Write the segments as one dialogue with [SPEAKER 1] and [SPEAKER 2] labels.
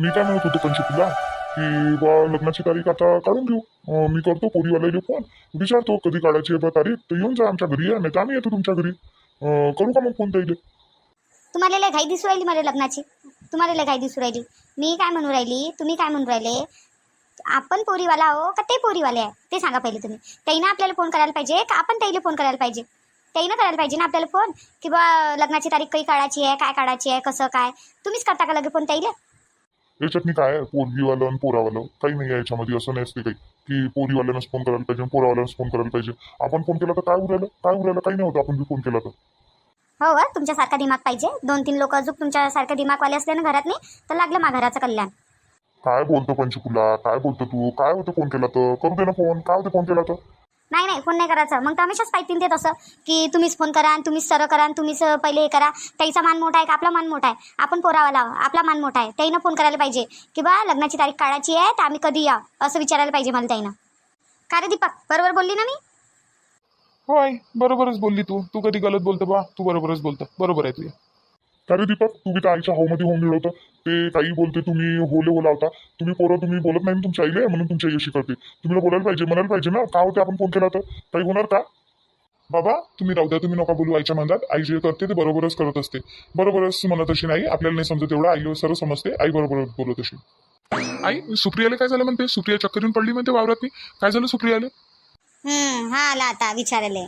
[SPEAKER 1] मी काय म्हणत होतो पंचकुला की बा लग्नाची तारीख आता काढून घेऊ. अं, मी करतो पोरीवाल्याला फोन विचारतो कधी काढायची आहे बा तारीख? तर येऊन जा आमच्या घरी या नाही तर आम्ही येतो तुमच्या घरी. अं, करू का मग फोन ताईले?
[SPEAKER 2] तुम्हाला लय घाई दिसू राहिली मला लग्नाची. तुम्हाला लय घाई दिसू राहिली. मी काय म्हणू राहिली? तुम्ही काय म्हणू राहिले? आपण पोरीवाला आहो का ते पोरीवाले आहे? ते सांगा पहिले तुम्ही. त्याईनं आपल्याला फोन करायला पाहिजे का आपण त्याईला फोन करायला पाहिजे? त्याईनं करायला पाहिजे ना आपल्याला फोन की बा लग्नाची तारीख काही काढायची आहे? काय काढायची आहे? कसं काय? तुम्हीच करता का लगे फोन त्याईला
[SPEAKER 1] याच्यात मी काय पोरगीवालं आणि पोरावालं? काही नाही आहे याच्यामध्ये असं नाही असते काही. की पोरीवाल्यानंच फोन करायला पाहिजे पोरावाल्यानंच फोन करायला पाहिजे. आपण फोन केला तर काय उरायलं काय उरायलं काही नाही होतं आपण फोन केला तर.
[SPEAKER 2] हो वा तुमच्यासारखा दिमाग पाहिजे. दोन तीन लोक अजून तुमच्यासारखे दिमागवाले असले ना घरात नाही तर लागलं मा घराचं कल्याण.
[SPEAKER 1] काय बोलतो पंचकुला? काय बोलतो तू? काय होतं फोन केला तर? करू दे ना फोन काय होतं फोन केला तर?
[SPEAKER 2] नाही नाही फोन नाही करायचं. मग तर हमेशाच पाहिजे ते तसं की तुम्हीच फोन करा आणि तुम्हीच सरळ करा आणि तुम्हीच पहिले हे करा. त्याचा मान मोठा आहे का? आपला मान मोठा आहे. आपण पोरावाला आहो, आपला मान मोठा आहे. त्याईनं फोन करायला पाहिजे. की बा लग्नाची तारीख काढायची आहे तर आम्ही कधी या असं विचारायला पाहिजे मला त्याईनं. का रे दीपक? बरोबर बोलली ना मी?
[SPEAKER 3] होय बरोबरच बोलली तू. तू कधी गलत बोलतो बा? तू बरोबरच बोलतो. बरोबर आहे तुझ्या
[SPEAKER 1] का रे दीपक तुम्ही तर आईच्या हाऊमध्ये होऊन मिळवतं. ते काही बोलते तुम्ही होले बोलावता तुम्ही पोरं तुम्ही बोलत नाही ना तुमच्या आईले? म्हणून तुमच्या आईशी करते. तुम्ही बोलायला पाहिजे म्हणायला पाहिजे ना. का होते आपण फोन केला तर? काही होणार का?
[SPEAKER 3] बाबा तुम्ही राहू द्या तुम्ही नका बोलू आईच्या मनात आई जे करते ते बरोबरच करत असते. बरोबरच म्हणत अशी नाही. आपल्याला नाही समजत एवढं. आई सर्व समजते. आई बरोबर बोलत अशी. आई सुप्रियाला काय झालं म्हणते? सुप्रिया चक्करून पडली म्हणते वावरात काय झालं सुप्रियाला?
[SPEAKER 2] हम्म, हा आला आता विचारायला.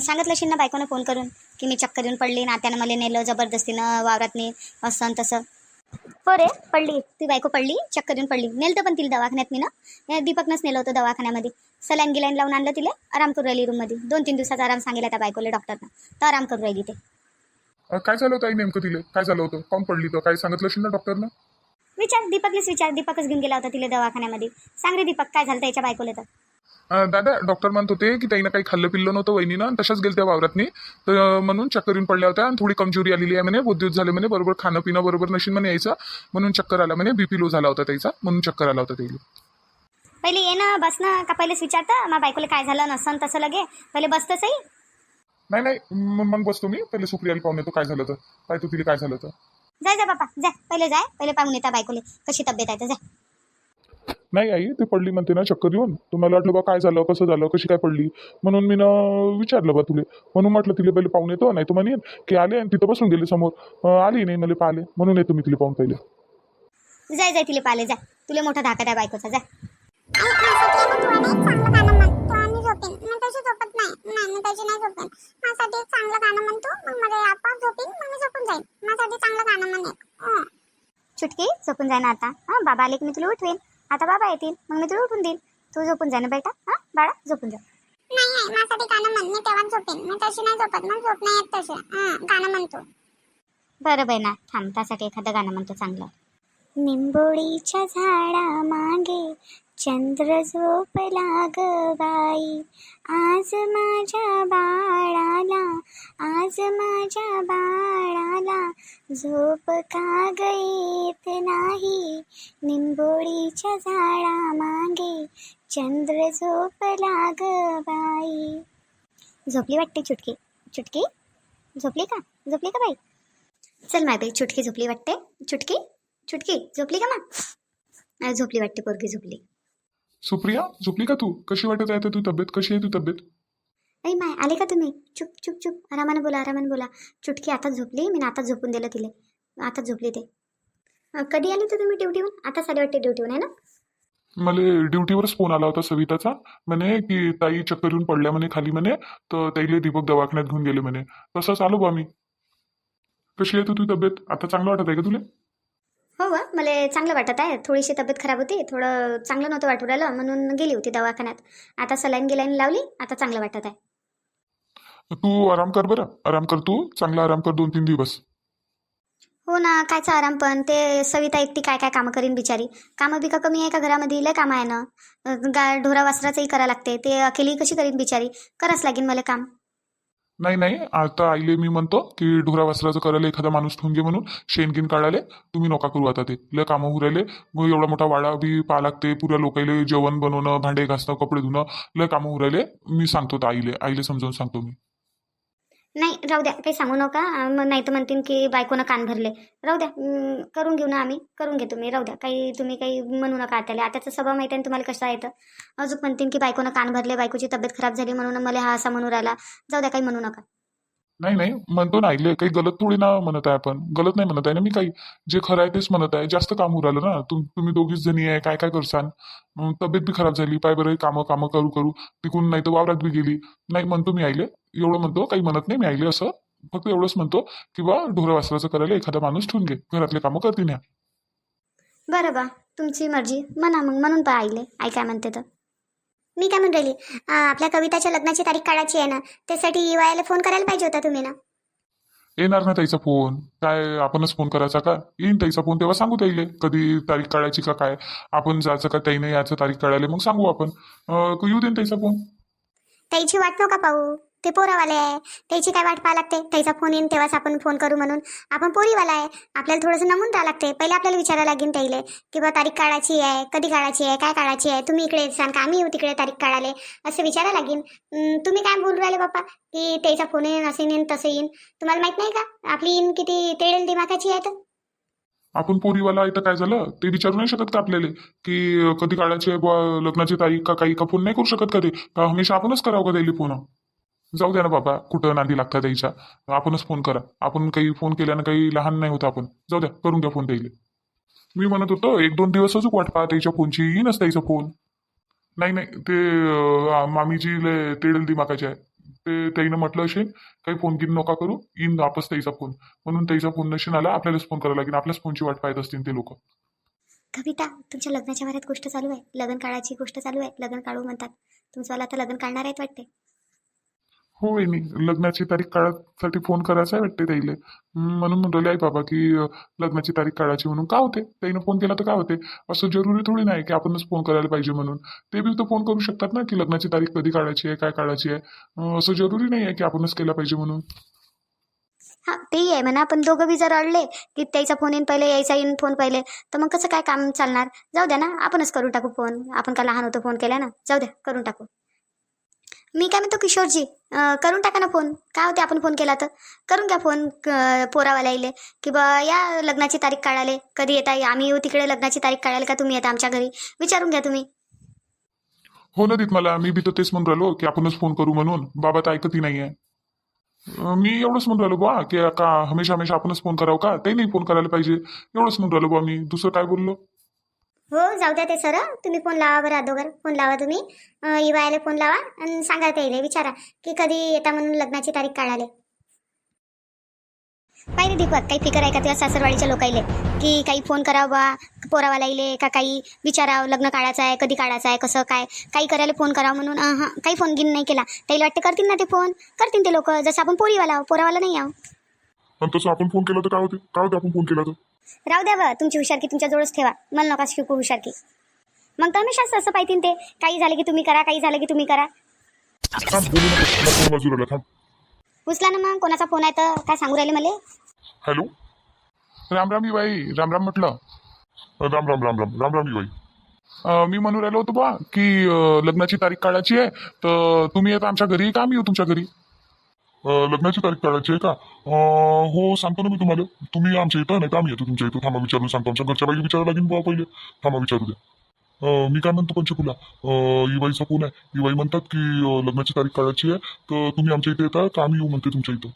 [SPEAKER 2] सांगितलं शिन्ना बायकोनं फोन करून. की मी चक्कर येऊन पडली नात्यानं मला नेलं जबरदस्तीनं वावरात ने असं आणि तसं. हो रे. पडली ती बायको पडली चक्कर येऊन पडली. नेलं पण तिला दवाखान्यात मी ना. दीपकनंच नेलं होतं दवाखान्यामध्ये. सलाईन गिलाईन लावून आणलं तिला आराम करू राहिली रूममध्ये. दोन तीन दिवसाचा आराम सांगितला त्या बायकोला डॉक्टरनं. तर आराम करू राहिली ते.
[SPEAKER 3] काय झालं होतं आई नेमकं तिले? काय झालं होतं? कोण पडली तर काय सांगितलं असेल ना डॉक्टरनं?
[SPEAKER 2] विचार दीपकलेच विचार. दीपकच घेऊन गेला होता तिला दवाखान्यामध्ये. सांग रे दीपक काय झालं त्याच्या बायकोला तर?
[SPEAKER 3] अं, दादा डॉक्टर म्हणत होते की ताईनं काही खाल्लं पिल्लं नव्हतं वहिनीनं आणि तशाच गेल्या वावरातनी. तर अं, म्हणून चक्कर येऊन पडल्या होत्या आणि थोडी कमजोरी आलेली आहे म्हणे बुद्धित झाले म्हणे बरोबर खाणं पिणं बरोबर नशीन म्हणे यायचं. म्हणून चक्कर आला म्हणे बीपी लो झाला होता त्याचा म्हणून चक्कर आला होता त्याला.
[SPEAKER 2] पहिले ये ना बस ना का पहिलेच विचारतं मा बायकोला काय झालं नसन तसं लगे. पहिले बसतं सही
[SPEAKER 3] नाही नाही म- मग बसतो मी. पहिले सुप्रियाला पाहून येतो काय झालं तर. काय तू तिला काय झालं तर.
[SPEAKER 2] जाय जा बापा जाय पहिले जाय. पहिले पाहून येता बायकोले कशी तब्येत आहे तर जाय
[SPEAKER 3] नाही आई ती पडली म्हणते ना चक्कर येऊन तुम्हाला वाटलं बा काय झालं? कसं झालं? कशी काय पडली? म्हणून मी विचारलं बा तुले. म्हणून म्हटलं तिला पहिले पाहून येतो नाही तर म्हणेन की आले आणि तिथं बसून गेले समोर. आली नाही मला पाहिले. म्हणून येतो मी तिला पाहून पहिले.
[SPEAKER 2] जाय जाय तिले पाहिले जाय. तुले मोठा धाका त्या बायकोचा जाय.
[SPEAKER 4] झोपेन मी तशी झोपत नाही नाही मी तशी नाही झोपेन. माझ्यासाठी एक चांगलं गाणं म्हणतो मग मला आपोआप झोपेन मग मी झोपून जाईन माझ्यासाठी चांगलं गाणं म्हणे हं.
[SPEAKER 2] चुटकी झोपून जाय ना आता. हां बाबा आले की मी तुला उठवेन. आता बाबा येतील मग मी तुला उठून देईन. तू झोपून जा ना बेटा हां? बाळा झोपून जा.
[SPEAKER 4] नाही नाही माझ्यासाठी गाणं म्हण मी तेव्हाच झोपेन. मी तशी नाही झोपत मला झोप नाही येत तशी. हं, गाणं म्हणतो.
[SPEAKER 2] बरं बाई ना थांब त्यासाठी एखादं गाणं म्हणतो चांगलं. निंबोळीच्या झाडा मागे चंद्र झोपला ग बाई. आज माझ्या बाळाला आज माझ्या बाळाला झोप का ग येत नाही? निंबोळीच्या झाडा मागे चंद्र झोपला ग बाई. झोपली वाटते चुटकी? चुटकी? झोपली का? झोपली का बाई? चल माय बाई चुटकी झोपली वाटते. चुटकी? चुटकी? झोपली का मग? झोपली वाटते पोरगी झोपली.
[SPEAKER 3] सुप्रिया झोपली का तू? कशी वाटत आहे आता तू तब्येत? कशी आहे तू तब्येत?
[SPEAKER 2] ऐ माय आले का तुम्ही? चुप चुप चुप. आरामानं बोला आरामानं बोला. चुटकी आताच झोपली मी आताच झोपून दिलं तिले. आताच झोपली ते. अ, कधी आली तर तुम्ही ड्युटीहून? आता साडे वाटते ड्युटीहून आहे ना?
[SPEAKER 3] मला ड्युटीवरच फोन आला होता सविताचा. म्हणे की ताई चक्कर येऊन पडल्या म्हणे खाली म्हणे. तर ताईले दीपक दवाखान्यात घेऊन गेले म्हणे. तसंच आलो बा मी. कशी आहे तू तुझी तब्येत? आता चांगलं वाटत आहे का तुला?
[SPEAKER 2] हो वा मला चांगलं वाटत आहे. थोडीशी तब्येत खराब होती. थोडं चांगलं नव्हतं वाटू राहिलं म्हणून गेली होती दवाखान्यात. आता सलाईन गिलाईन लावली आता चांगलं वाटत आहे.
[SPEAKER 3] तू आराम कर बरं. आराम कर तू. चांगला आराम कर दोन तीन दिवस.
[SPEAKER 2] हो ना कायचा आराम पण. ते सविता एकटी काय काय कामं करीन बिचारी. कामं बिका कमी आहे का घरामध्ये? लय कामं आहे ना. गा ढोरा वासराचंही करा लागते. ते अकेली कशी करीन बिचारी? करावंच लागेल मला काम.
[SPEAKER 3] नाही नाही. आता आईले मी म्हणतो की ढोरा वस्त्राचं करायला एखादा माणूस ठेवून घे म्हणून. शेणकिन काढाले तुम्ही नका करू आता ते. लय कामं उरायले मग एवढा मोठा वाडा बी पा लागते. पुऱ्या लोकायले जेवण बनवणं भांडे घासणं कपडे धुणं. लय कामं उरायले मी सांगतो आईले. आईले समजावून सांगतो मी.
[SPEAKER 2] नाही राहू द्या काही सांगू नका. मग नाही तर म्हणतील की बायकोनं कान भरले. राहू द्या करून घेऊ ना आम्ही करून घे तुम्ही राहू द्या. काही तुम्ही काही म्हणू नका आत्याला. आताचा स्वभाव माहिती आहे तुम्हाला कसा येतं अजून म्हणतील की बायकोनं कान भरले बायकोची तब्येत खराब झाली म्हणून मला हा असा म्हणू राहिला. जाऊ द्या काही म्हणू नका.
[SPEAKER 3] नाही नाही म्हणतो ना ऐकले काही गलत थोडी ना म्हणत आहे आपण. गलत नाही म्हणत आहे ना मी काही. जे खरं आहे तेच म्हणत आहे. जास्त काम होऊ राहिलं ना तुम्ही दोघीच जणी आहे काय काय करसान? मग तब्येत बी खराब झाली पाय बरं कामं कामं करू करू तिकून नाही तर वावरात बी गेली. नाही म्हणतो मी आईले एवढं म्हणतो काही म्हणत नाही मी आईले असं. फक्त एवढंच म्हणतो की बा ढोरं वासराचं करायला एखादा माणूस ठेवून घे घरातले कामं करतील ह्या
[SPEAKER 2] बरं बा तुमची मर्जी. म्हणा मग म्हणून पहा आईले आई काय म्हणते तर.
[SPEAKER 4] मी काय म्हणून राहिली? आपल्या कविताच्या लग्नाची तारीख काढायची आहे ना त्यासाठी युवायला फोन करायला पाहिजे होता तुम्ही ना.
[SPEAKER 3] येणार ना त्याचा फोन. काय आपणच फोन करायचा का? येईन त्याचा फोन तेव्हा सांगू त्याईले कधी तारीख काढायची का काय? आपण जायचं का त्याईने याचं तारीख काढायला मग सांगू आपण. अं, येऊ देईन त्याचा फोन.
[SPEAKER 4] त्याची वाट नका पाहू. ते पोरावाले आहे. त्याची काय वाट पाहा लागते? त्याचा फोन येईन तेव्हाच आपण फोन करू म्हणून. आपण पोरीवाला आहे. आपल्याला थोडंसं नमून राहा लागते. पहिले आपल्याला विचारायला लागेल त्याला की बा तारीख काढायची आहे? कधी काढायची आहे? काय काढायची आहे? तुम्ही इकडे सांग का? आम्ही येऊ तिकडे तारीख काढायला. असं विचारायला लागेल. तुम्ही काय बोलू राहिले बाप्पा? की त्याचा फोन येईन असं येईन तसं येईन. तुम्हाला माहीत नाही का? आपली येईन किती तेडेल दिमागाची आहे तर.
[SPEAKER 3] आपण पोरीवाला इथं काय झालं? ते विचारू नाही शकत का आपल्याला? की कधी काढायची आहे लग्नाची तारीख का काही? का फोन नाही करू शकत कधी ते? हमेशा आपणच करावं का त्याला फोन जाऊ द्या ना बाबा कुठं नांदी लागतात त्याच्या. आपणच फोन करा. आपण काही फोन केल्यानं काही लहान नाही होत आपण. जाऊ द्या करून द्या फोन त्याला मी म्हणत होतो एक दोन दिवस अजून वाट पाहा त्याच्या फोनची येईनच त्याचा फोन नाही नाही ते मामीजी मामीची लय तेडल दिमागाची आहे. ते त्याईनं म्हटलं असेल काही फोन गिन नका करू. येईन वापस त्याचा फोन म्हणून त्याचा फोन नशीन आला आपल्यालाच फोन करावा लागेल. आपल्याच फोनची वाट पाहत असतील ते लोक.
[SPEAKER 2] कविता तुमच्या लग्नाच्या वरात गोष्ट चालू आहे. लग्न काळाची गोष्ट चालू आहे. लग्न काढू म्हणतात. तुमचं आता लग्न काढणार आहेत वाटते
[SPEAKER 3] हो वहिनी लग्नाची तारीख काढायसाठी फोन करायचा आहे वाटते ताईले. म्हणून म्हणले आई बाबा की लग्नाची तारीख काढायची म्हणून. का होते? ताईनं फोन केला तर काय होते? असं जरुरी थोडी नाही की आपणच फोन करायला पाहिजे म्हणून. ते बी तर फोन करू शकतात ना की लग्नाची तारीख कधी काढायची आहे काय काढायची आहे. असं जरुरी नाही आहे की आपणच केला पाहिजे म्हणून.
[SPEAKER 2] हा तेही आहे म्हणा. आपण दोघं बी जर अडले की त्याचा फोन येईन पहिले यायचा येईन फोन पहिले तर मग कसं काय काम चालणार? जाऊ द्या ना. आपणच करून टाकू फोन आपण का लहान होतो फोन केला ना? जाऊ द्या करून टाकू. मी काय म्हणतो किशोरजी करून टाका ना फोन. काय होते आपण फोन केला तर? करून घ्या फोन पोरावाला येईल की बा या लग्नाची तारीख काढाले कधी येता आम्ही येऊ तिकडे लग्नाची तारीख काढायला का तुम्ही येता आमच्या घरी? विचारून घ्या तुम्ही.
[SPEAKER 3] हो ना देत मला मी बी तर तेच म्हणून राहिलो की आपणच फोन करू म्हणून. बाबा तर ऐकतही नाही आहे मी एवढंच म्हणून राहिलो बा की का हमेशा हमेशा आपणच फोन करावं का? ते नाही फोन करायला पाहिजे. एवढंच म्हणून राहिलो बा मी. दुसरं काय बोललो?
[SPEAKER 4] हो जाऊ द्या ते सर. तुम्ही फोन लावा बरं अगोदर फोन लावा तुम्ही. इवायला फोन लावा आणि सांगा त्याला विचारा की कधी येता म्हणून लग्नाची तारीख काढाले
[SPEAKER 2] पाहिजे दीपक काही फिकर आहे का तुला सासरवाडीच्या लोकाईले? की काही फोन करावं बा पोरावाला येईल का काही विचारावं लग्न काढायचं आहे कधी काढायचं आहे कसं काय? काही करायला फोन करावं म्हणून हां काही फोन गिन नाही केला. त्याला वाटते करतील ना ते फोन करतील ते लोक. जसं आपण पोरीवाला आहो, पोरावाला नाही आहो
[SPEAKER 1] आणि तसं आपण फोन केला तर काय होते? काय होते आपण फोन केला तर?
[SPEAKER 2] राहू द्या बा तुमची हुशारकी तुमच्या जवळच ठेवा. मला नका शिकू हुशारकी. मग तर हमेशाच असं पाहिजे ते. काही झालं की तुम्ही करा काही झालं की तुम्ही करा.
[SPEAKER 1] थांब बोलू नको. मला फोन वाजू राहिला थांब.
[SPEAKER 2] उचला ना मग कोणाचा फोन आहे तर काय सांगू राहिले मला?
[SPEAKER 1] हॅलो?
[SPEAKER 3] राम राम बाई राम राम म्हटलं.
[SPEAKER 1] राम राम राम राम राम राम बाई
[SPEAKER 3] अं, मी म्हणून राहिलो होतो बा की अं, लग्नाची तारीख काढायची आहे तर तुम्ही येता आमच्या घरी का आम्ही येऊ तुमच्या घरी.
[SPEAKER 1] लग्नाची तारीख काढायची आहे का? हो सांगतो ना मी तुम्हाला. तुम्ही आमच्या इथं नाही तर आम्ही येतो तुमच्या इथं. थांबा विचारून सांगतो. आमच्या घरच्या बाईला विचारायला लागेल बुवा पहिले. थांबा विचारू द्या. अं, मी काय म्हणतो पंचकुला? अं, इवाईचा फोन आहे इवाई म्हणतात की लग्नाची तारीख काढायची आहे. तर तुम्ही आमच्या इथे येता का? आम्ही येऊ म्हणते तुमच्या इथं.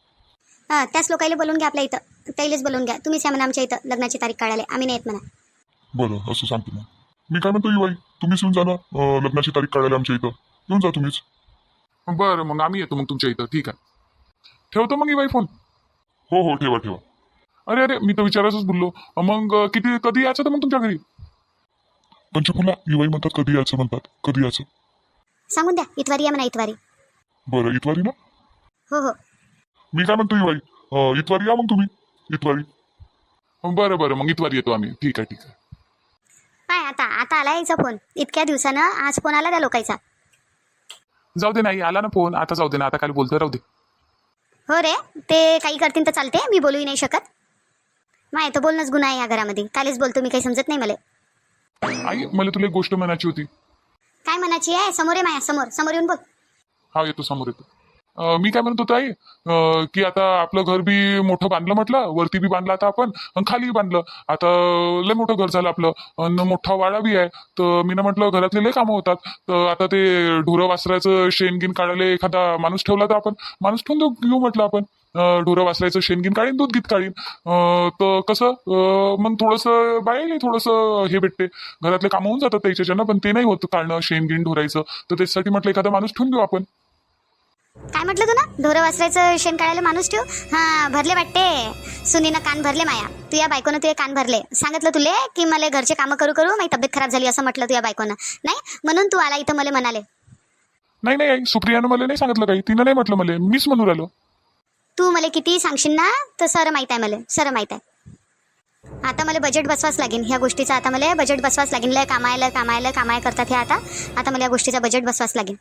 [SPEAKER 2] हां त्याच लोकांना बोलून घ्या आपल्या इथं. त्यालाच बोलून घ्या. तुम्हीच या म्हणा आमच्या इथं लग्नाची तारीख काढायला. आम्ही नाही येत म्हणा.
[SPEAKER 1] बरं असं सांगतो ना मी काय म्हणतो इवाई तुम्हीच येऊन जा ना. अं, लग्नाची तारीख काढायला आमच्या इथं. येऊन जा तुम्हीच.
[SPEAKER 3] बरं मग आम्ही येतो मग तुमच्या इथं. ठीक आहे. ठेवतो मग बाई फोन
[SPEAKER 1] हो हो ठेवा ठेवा.
[SPEAKER 3] अरे अरे मी तर विचारायचंच बोललो. मग किती कधी यायचं तर मग तुमच्या घरी?
[SPEAKER 1] पंचकुला इवाई म्हणतात कधी यायचं म्हणतात. कधी यायचं?
[SPEAKER 2] सांगून द्या इतवारी या म्हणा इतवारी.
[SPEAKER 1] बरं इतवारी ना?
[SPEAKER 2] हो हो.
[SPEAKER 1] मी काय म्हणतो इवाई अं, इतवारी या मग तुम्ही. इतवारी.
[SPEAKER 3] बरं बरं मग इतवार येतो आम्ही. ठीक आहे ठीक आहे.
[SPEAKER 2] काय आता आता आला यायचा फोन इतक्या दिवसानं आज फोन आला त्या लोकांचा.
[SPEAKER 3] जाऊ दे नाही आला ना फोन आता जाऊ दे ना आता काय बोलतो राहू दे.
[SPEAKER 2] हो रे ते काही करतील तर चालते मी बोलूही नाही शकत. माय तर बोलणंच गुन्हा आहे या घरामध्ये. कालच बोलतो मी काही समजत नाही मला.
[SPEAKER 3] आई मला तुला एक गोष्ट म्हणायची होती.
[SPEAKER 2] काय म्हणायची आहे? समोर आहे माया समोर. समोर येऊन बोल.
[SPEAKER 3] हा येतो समोर येतो. मी काय म्हणत होतो आई अं, की आता आपलं घर बी मोठं बांधलं म्हटलं वरती बी बांधलं आता आपण आणि खाली बांधलं. आता लय मोठं घर झालं आपलं आणि मोठा वाडा बी आहे. तर मी म्हटलं घरातले लय कामं होतात. तर आता ते ढोरं वासरायचं शेणगिन काढायला एखादा माणूस ठेवला तर आपण माणूस ठेवून देऊ घेऊ म्हटलं आपण. अं, ढोरं वासरायचं शेणगिन काढीन दूध गीत काढीन. अं, तर कसं अं, मग थोडंसं बाहेर थोडंसं हे भेटते. घरातले कामं होऊन जातात त्याच्याच्यानं पण ते नाही होत काढणं शेणगिन ढोरायचं. तर त्याच्यासाठी म्हटलं एखादा माणूस ठेवून देऊ आपण.
[SPEAKER 2] काय म्हटलं तू ना? ढोरं वासरायचं शेण काढायला माणूस ठेव. हा भरले वाटते. सुनीनं कान भरले माया. तुझ्या बायकोनं तुझे कान भरले. सांगितलं तुले की मला घरचे कामं करू करू माझी तब्येत खराब झाली असं म्हटलं तुझ्या बायकोनं. नाही? म्हणून तू आला इथं मला म्हणाले.
[SPEAKER 3] नाही नाही आई सुप्रियानं मला नाही सांगितलं काही. तिनं नाही म्हटलं मला. मीच म्हणून राहिलो.
[SPEAKER 2] तू मला किती सांगशील ना तर सर माहीत आहे मला. सर माहीत आहे. आता मला बजेट बसवाच लागेल. ह्या गोष्टीचं आता मला बजेट बसवाच लागेल. लय कामायला कामायला कामाय करतात हे आता. आता मला या गोष्टीचा बजेट बसवाच लागेल.